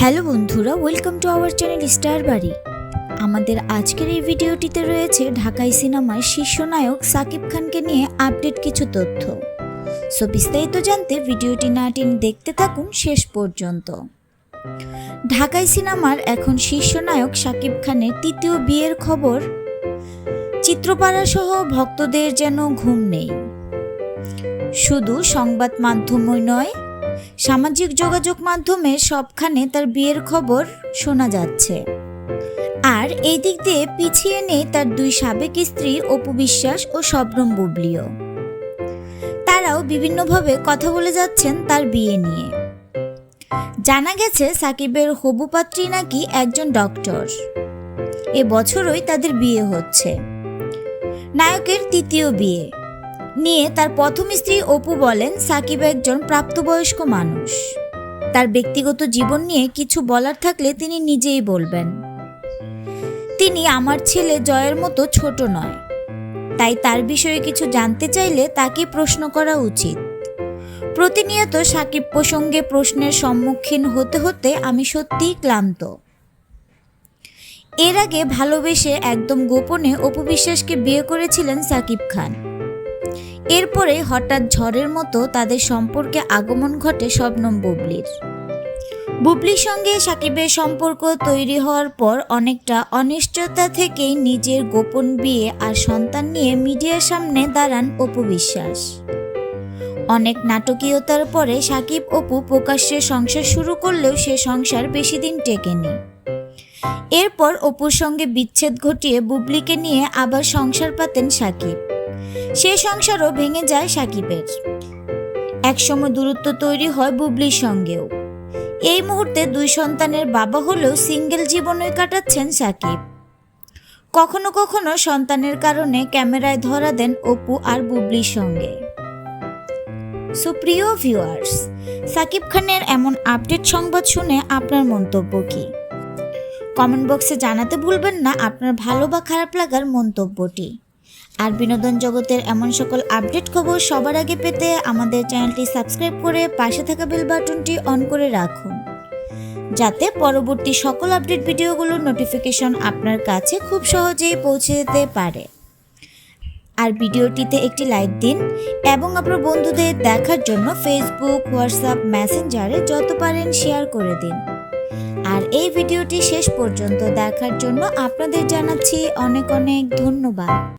Hello বন্ধুরা welcome to our channel star বাড়ি আমাদের আজকের এই ভিডিওটিতে রয়েছে ঢাকাই সিনেমার শীর্ষ নায়ক সাকিব খানকে নিয়ে আপডেট কিছু তথ্য। সো বিস্তারিত জানতে ভিডিওটি না দেখতে থাকুন শেষ পর্যন্ত। ঢাকাই সিনেমার এখন শীর্ষ নায়ক সাকিব খানের তৃতীয় বিয়ের খবর। চিত্রপাড়া সহ ভক্তদের যেন ঘুম নেই। শুধু সংবাদ মাধ্যমই নয় সামাজিক যোগাযোগ মাধ্যমে সবখানে তার বিয়ের খবর শোনা যাচ্ছে। আর এই দিক দিয়ে পিছিয়ে নেই তার দুই সাবেক স্ত্রী অপু বিশ্বাস ও শবনম বুবলিও। তারাও বিভিন্নভাবে কথা বলে যাচ্ছেন তার বিয়ে নিয়ে। জানা গেছে সাকিবের হবু পাত্রী নাকি একজন ডক্টর। এ বছরই তাদের বিয়ে হচ্ছে। নায়কের তৃতীয় বিয়ে। নিয়ে তার প্রথম স্ত্রী অপু বলেন, সাকিব একজন প্রাপ্তবয়স্ক মানুষ। তার ব্যক্তিগত জীবন নিয়ে কিছু বলার থাকলে তিনি নিজেই বলবেন। তিনি আমার ছেলে জয়ের মতো ছোট নয়। তাই তার বিষয়ে কিছু জানতে চাইলে তাকে প্রশ্ন করা উচিত। প্রতিনিয়ত সাকিব প্রসঙ্গে প্রশ্নের সম্মুখীন হতে হতে আমি সত্যিই ক্লান্ত। এর আগে ভালোবেসে একদম গোপনে অপু বিশ্বাসকে বিয়ে করেছিলেন সাকিব খান। এরপরে হঠাৎ ঝড়ের মতো তাদের সম্পর্কে আগমন ঘটে শবনম বুবলির। বুবলির সঙ্গে সাকিবের সম্পর্ক তৈরি হওয়ার পর অনেকটা অনিশ্চয়তা থেকেই নিজের গোপন বিয়ে আর সন্তান নিয়ে মিডিয়ার সামনে দাঁড়ান অপু বিশ্বাস। অনেক নাটকীয়তার পরে সাকিব অপু প্রকাশ্যে সংসার শুরু করলেও সে সংসার বেশি দিন টেকেনি। এরপর অপুর সঙ্গে বিচ্ছেদ ঘটিয়ে বুবলিকে নিয়ে আবার সংসার পাতেন সাকিব। সে সংসারও ভেঙে যায় সাকিবের। একসময় দূরত্ব তৈরি হয় বুবলির সঙ্গেও। এই মুহূর্তে দুই সন্তানের বাবা হলেও সিঙ্গেল জীবনই কাটাচ্ছেন সাকিব। কখনো কখনো সন্তানের কারণে ক্যামেরায় ধরা দেন অপু আর বুবলির সঙ্গে। সুপ্রিয় ভিউয়ার্স, সাকিব খানের এমন আপডেট সংবাদ শুনে আপনার মন্তব্য কি? কমেন্ট বক্সে জানাতে ভুলবেন না, আপনার ভালো বা খারাপ লাগার মন্তব্যটি। আর বিনোদন জগতের এমন সকল আপডেট খবর সবার আগে পেতে আমাদের চ্যানেলটি সাবস্ক্রাইব করে পাশে থাকা বেল বাটনটি অন করে রাখুন। যাতে পরবর্তী সকল আপডেট ভিডিওগুলোর নোটিফিকেশন আপনার কাছে খুব সহজেই পৌঁছে যেতে পারে। আর ভিডিওটিতে একটি লাইক দিন এবং আপনার বন্ধুদের দেখার জন্য ফেসবুক হোয়াটসঅ্যাপ মেসেঞ্জারে যত পারেন শেয়ার করে দিন। আর এই ভিডিওটি শেষ পর্যন্ত দেখার জন্য আপনাদের জানাচ্ছি অনেক অনেক ধন্যবাদ।